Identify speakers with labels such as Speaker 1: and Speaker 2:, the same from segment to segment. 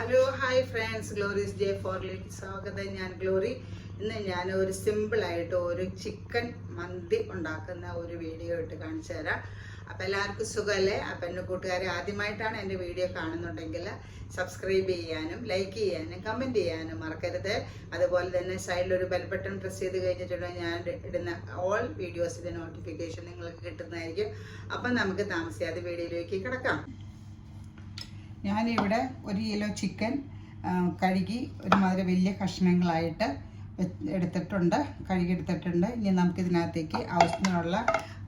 Speaker 1: Hello hi friends Glory's J ഫോറിലേക്ക് സ്വാഗതം. ഞാൻ glory. ഇന്ന് ഞാൻ ഒരു സിമ്പിളായിട്ട് ഒരു ചിക്കൻ മന്തി ഉണ്ടാക്കുന്ന ഒരു വീഡിയോ ഇട്ട് കാണിച്ചു തരാം. അപ്പം എല്ലാവർക്കും സുഖമല്ലേ അപ്പം എന്റെ കൂട്ടുകാരെ ആദ്യമായിട്ടാണ് എന്റെ വീഡിയോ കാണുന്നുണ്ടെങ്കിൽ സബ്സ്ക്രൈബ് ചെയ്യാനും ലൈക്ക് ചെയ്യാനും കമന്റ് ചെയ്യാനും മറക്കരുത്. അതുപോലെ തന്നെ സൈഡിൽ ബെൽ ബട്ടൺ പ്രസ് ചെയ്ത് കഴിഞ്ഞിട്ടുണ്ടെങ്കിൽ ഞാൻ ഇടുന്ന ഓൾ വീഡിയോസിന്റെ നോട്ടിഫിക്കേഷൻ നിങ്ങൾക്ക് കിട്ടുന്നതായിരിക്കും. അപ്പം നമുക്ക് താമസിയാതെ വീഡിയോയിലേക്ക് കിടക്കാം. ഞാനിവിടെ ഒരു കിലോ ചിക്കൻ കഴുകി ഒരുമാതിരി വലിയ കഷ്ണങ്ങളായിട്ട് എടുത്തിട്ടുണ്ട് കഴുകി എടുത്തിട്ടുണ്ട്. ഇനി നമുക്കിതിനകത്തേക്ക് ആവശ്യത്തിനുള്ള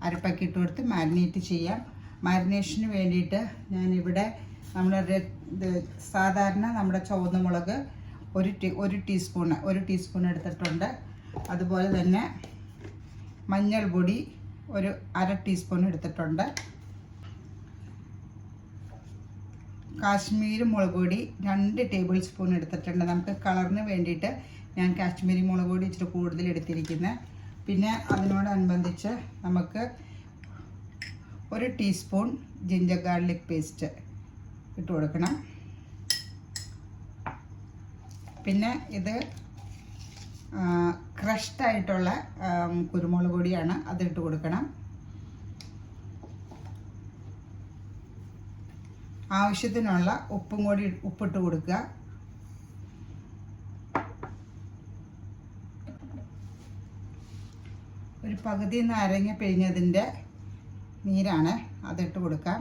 Speaker 1: അരപ്പൊക്കെ ഇട്ട് കൊടുത്ത് മാരിനേറ്റ് ചെയ്യാം. മാരിനേഷന് വേണ്ടിയിട്ട് ഞാനിവിടെ നമ്മുടെ സാധാരണ നമ്മുടെ ചുവന്ന മുളക് ഒരു ടീ ഒരു ടീസ്പൂൺ ഒരു ടീസ്പൂൺ എടുത്തിട്ടുണ്ട്. അതുപോലെ തന്നെ മഞ്ഞൾപ്പൊടി ഒരു അര ടീസ്പൂൺ എടുത്തിട്ടുണ്ട്. കാശ്മീരി മുളക് പൊടി രണ്ട് ടേബിൾ സ്പൂൺ എടുത്തിട്ടുണ്ട്. നമുക്ക് കളറിന് വേണ്ടിയിട്ട് ഞാൻ കാശ്മീരി മുളക് പൊടി ഇച്ചിരി കൂടുതൽ എടുത്തിരിക്കുന്നത് പിന്നെ അതിനോടനുബന്ധിച്ച് നമുക്ക് ഒരു ടീസ്പൂൺ ജിഞ്ചർ ഗാർലിക് പേസ്റ്റ് ഇട്ട് കൊടുക്കണം. പിന്നെ ഇത് ക്രഷ്ഡ് ആയിട്ടുള്ള ആം, കുരുമുളക് പൊടിയാണ് അതിട്ട് കൊടുക്കണം. ആവശ്യത്തിനുള്ള ഉപ്പും കൂടി ഉപ്പിട്ട് കൊടുക്കുക. ഒരു പകുതി നാരങ്ങ പിഴിഞ്ഞതിന്റെ നീരാണ് അതിട്ട് കൊടുക്കാം.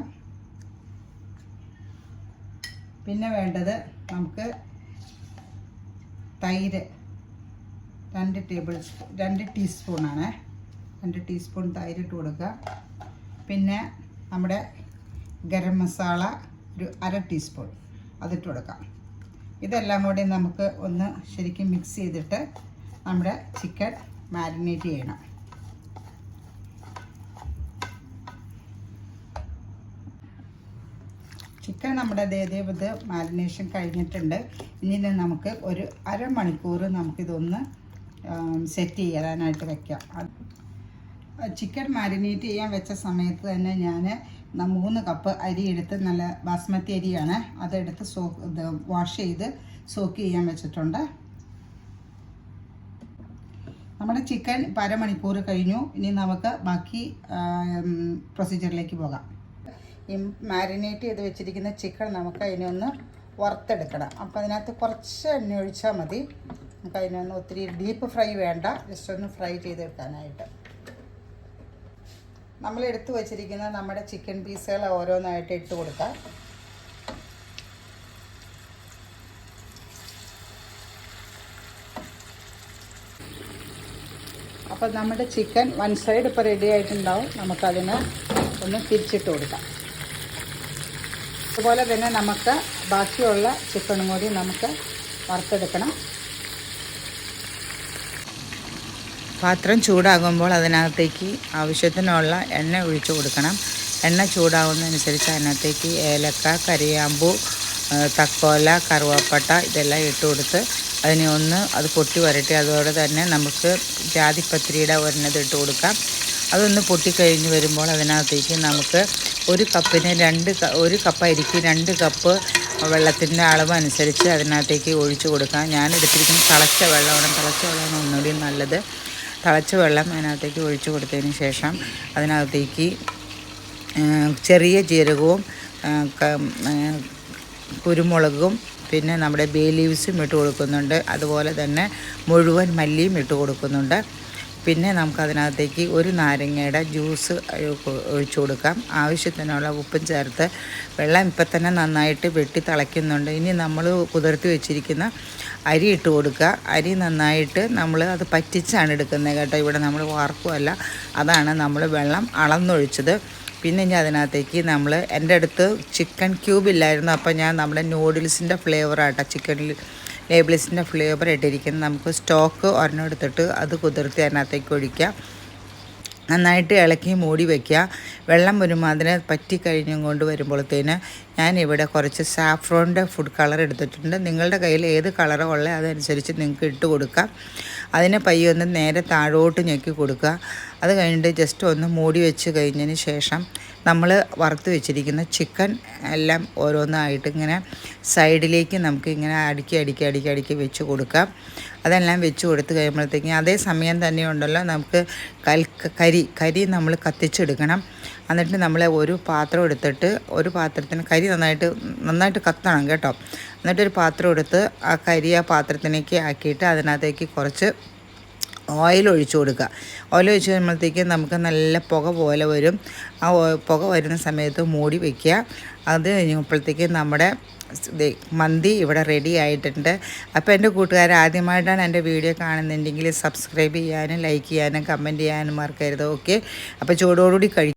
Speaker 1: പിന്നെ വേണ്ടത് നമുക്ക് തൈര് രണ്ട് ടേബിൾ രണ്ട് ടീസ്പൂണാണ് രണ്ട് ടീസ്പൂൺ തൈരിട്ട് കൊടുക്കുക. പിന്നെ നമ്മുടെ ഗരം മസാല ഒരു അര ടീസ്പൂൺ അതിട്ട് കൊടുക്കാം. ഇതെല്ലാം കൂടി നമുക്ക് ഒന്ന് ശരിക്കും മിക്സ് ചെയ്തിട്ട് നമ്മുടെ ചിക്കൻ മാരിനേറ്റ് ചെയ്യണം. ചിക്കൻ നമ്മുടെ ദേദേവത് മാരിനേഷൻ കഴിഞ്ഞിട്ടുണ്ട്. ഇനി നമുക്ക് ഒരു അരമണിക്കൂർ നമുക്കിതൊന്ന് സെറ്റ് ചെയ്യാനായിട്ട് അത് ചിക്കൻ മാരിനേറ്റ് ചെയ്യാൻ വെച്ച സമയത്ത് തന്നെ ഞാൻ മൂന്ന് കപ്പ് അരി എടുത്ത് നല്ല ബാസ്മതി അരിയാണ് അതെടുത്ത് സോ ഇത് വാഷ് ചെയ്ത് സോക്ക് ചെയ്യാൻ വെച്ചിട്ടുണ്ട്. നമ്മുടെ ചിക്കൻ അരമണിക്കൂർ കഴിഞ്ഞു. ഇനി നമുക്ക് ബാക്കി പ്രൊസീജിയറിലേക്ക് പോകാം. ഈ മാരിനേറ്റ് ചെയ്ത് വെച്ചിരിക്കുന്ന ചിക്കൻ നമുക്ക് അതിനൊന്ന് വറുത്തെടുക്കണം. അപ്പോൾ അതിനകത്ത് കുറച്ച് എണ്ണ ഒഴിച്ചാൽ മതി. നമുക്ക് അതിനൊന്ന് ഒത്തിരി ഡീപ്പ് ഫ്രൈ വേണ്ട. ജസ്റ്റ് ഒന്ന് ഫ്രൈ ചെയ്തെടുക്കാനായിട്ട്. നമ്മൾ എടുത്തു വച്ചിരിക്കുന്ന നമ്മുടെ ചിക്കൻ പീസുകൾ ഓരോന്നായിട്ട് ഇട്ട് കൊടുക്കാം. അപ്പോൾ നമ്മുടെ ചിക്കൻ വൺ സൈഡ് ഇപ്പോൾ റെഡി ആയിട്ടുണ്ടാവും. നമുക്കതിന് ഒന്ന് തിരിച്ചിട്ട് കൊടുക്കാം. അതുപോലെ തന്നെ നമുക്ക് ബാക്കിയുള്ള ചിക്കനും കൂടി നമുക്ക് വറുത്തെടുക്കണം.
Speaker 2: പാത്രം ചൂടാകുമ്പോൾ അതിനകത്തേക്ക് ആവശ്യത്തിനുള്ള എണ്ണ ഒഴിച്ചു കൊടുക്കണം. എണ്ണ ചൂടാകുന്നതനുസരിച്ച് അതിനകത്തേക്ക് ഏലക്ക കരിയാമ്പു തക്കോല കറുവാപ്പട്ട ഇതെല്ലാം ഇട്ട് കൊടുത്ത് അതിനെ ഒന്ന് അത് പൊട്ടി വരട്ടെ. അതോടെ തന്നെ നമുക്ക് ജാതിപ്പത്രിയുടെ ഒരെണ്ണത് ഇട്ട് കൊടുക്കാം. അതൊന്ന് പൊട്ടിക്കഴിഞ്ഞ് വരുമ്പോൾ അതിനകത്തേക്ക് നമുക്ക് ഒരു കപ്പിന് രണ്ട് ഒരു കപ്പ് അരിക്ക് രണ്ട് കപ്പ് വെള്ളത്തിന്റെ അളവ് അനുസരിച്ച് അതിനകത്തേക്ക് ഒഴിച്ചു കൊടുക്കാം. ഞാൻ എടുത്തിരിക്കുന്ന തിളച്ച വെള്ളമാണ്. തിളച്ച വെള്ളമാണ് ഒന്നുകൂടി നല്ലത്. തിളച്ച വെള്ളം അതിനകത്തേക്ക് ഒഴിച്ചു കൊടുത്തതിന് ശേഷം അതിനകത്തേക്ക് ചെറിയ ജീരകവും കുരുമുളകും പിന്നെ നമ്മുടെ ബേ ലീവ്സും ഇട്ട് കൊടുക്കുന്നുണ്ട്. അതുപോലെ തന്നെ മുഴുവൻ മല്ലിയും ഇട്ട് കൊടുക്കുന്നുണ്ട്. പിന്നെ നമുക്കതിനകത്തേക്ക് ഒരു നാരങ്ങയുടെ ജ്യൂസ് ഒഴിച്ചു കൊടുക്കാം. ആവശ്യത്തിനുള്ള ഉപ്പും ചേർത്ത് വെള്ളം ഇപ്പം തന്നെ നന്നായിട്ട് വെട്ടി തിളയ്ക്കുന്നുണ്ട്. ഇനി നമ്മൾ കുതിർത്തി വെച്ചിരിക്കുന്ന അരി ഇട്ട് കൊടുക്കുക. അരി നന്നായിട്ട് നമ്മൾ അത് പറ്റിച്ചാണ് എടുക്കുന്നത് കേട്ടോ. ഇവിടെ നമ്മൾ വാർക്കുമല്ല അതാണ് നമ്മൾ വെള്ളം അളന്നൊഴിച്ചത്. പിന്നെ ഇനി അതിനകത്തേക്ക് നമ്മൾ എന്റെ അടുത്ത് ചിക്കൻ ക്യൂബ് ഇല്ലായിരുന്നു. അപ്പോൾ ഞാൻ നമ്മുടെ നൂഡിൽസിന്റെ ഫ്ലേവറാട്ടോ. ചിക്കനിൽ ലേബിൾസിന്റെ ഫ്ലേവർ ഇട്ടിരിക്കുന്നത് നമുക്ക് സ്റ്റോക്ക് ഒരെണ്ണം എടുത്തിട്ട് അത് കുതിർത്തി അതിനകത്തേക്ക് ഒഴിക്കാം നന്നായിട്ട് ഇളക്കി മൂടി വയ്ക്കുക വെള്ളം വരുമ്പോൾ അതിനെ പറ്റി കഴിഞ്ഞും കൊണ്ട് വരുമ്പോഴത്തേന് ഞാനിവിടെ കുറച്ച് സാഫ്രോണിന്റെ ഫുഡ് കളർ എടുത്തിട്ടുണ്ട്. നിങ്ങളുടെ കയ്യിൽ ഏത് കളറോ ഉള്ളത് അതനുസരിച്ച് നിങ്ങൾക്ക് ഇട്ട് കൊടുക്കാം. അതിനെ പയ്യൊന്ന് നേരെ താഴോട്ട് ഞെക്കി കൊടുക്കുക. അത് കഴിഞ്ഞിട്ട് ജസ്റ്റ് ഒന്ന് മൂടി വെച്ച് കഴിഞ്ഞതിന് ശേഷം നമ്മൾ വറുത്ത് വെച്ചിരിക്കുന്ന ചിക്കൻ എല്ലാം ഓരോന്നായിട്ട് ഇങ്ങനെ സൈഡിലേക്ക് നമുക്ക് ഇങ്ങനെ അടുക്കി അടുക്കി അടുക്കി അടുക്കി വെച്ച് കൊടുക്കാം. അതെല്ലാം വെച്ച് കൊടുത്ത് കഴിയുമ്പോഴത്തേക്കും അതേ സമയം തന്നെ ഉണ്ടല്ലോ നമുക്ക് കൽ കരി കരി നമ്മൾ കത്തിച്ചെടുക്കണം. എന്നിട്ട് നമ്മൾ ഒരു പാത്രം എടുത്തിട്ട് ഒരു പാത്രത്തിന് കരി നന്നായിട്ട് നന്നായിട്ട് കത്തണം കേട്ടോ. എന്നിട്ടൊരു പാത്രം എടുത്ത് ആ കരി ആ പാത്രത്തിലേക്ക് ആക്കിയിട്ട് അതിനകത്തേക്ക് കുറച്ച് ഓയിൽ കൊടുക്കുക. ഓയിൽ ഒഴിച്ച് കഴിയുമ്പോഴത്തേക്കും നമുക്ക് നല്ല പുക പോലെ വരും. ആ പുക വരുന്ന സമയത്ത് മൂടി വയ്ക്കുക അത് കഴിഞ്ഞപ്പോഴത്തേക്കും നമ്മുടെ മന്തി ഇവിടെ റെഡി ആയിട്ടുണ്ട്. അപ്പോൾ എന്റെ കൂട്ടുകാർ ആദ്യമായിട്ടാണ് എന്റെ വീഡിയോ കാണുന്നുണ്ടെങ്കിൽ സബ്സ്ക്രൈബ് ചെയ്യാനും ലൈക്ക് ചെയ്യാനും കമന്റ് ചെയ്യാനും മറക്കരുത് ഓക്കെ അപ്പോൾ ചൂടോടുകൂടി കഴി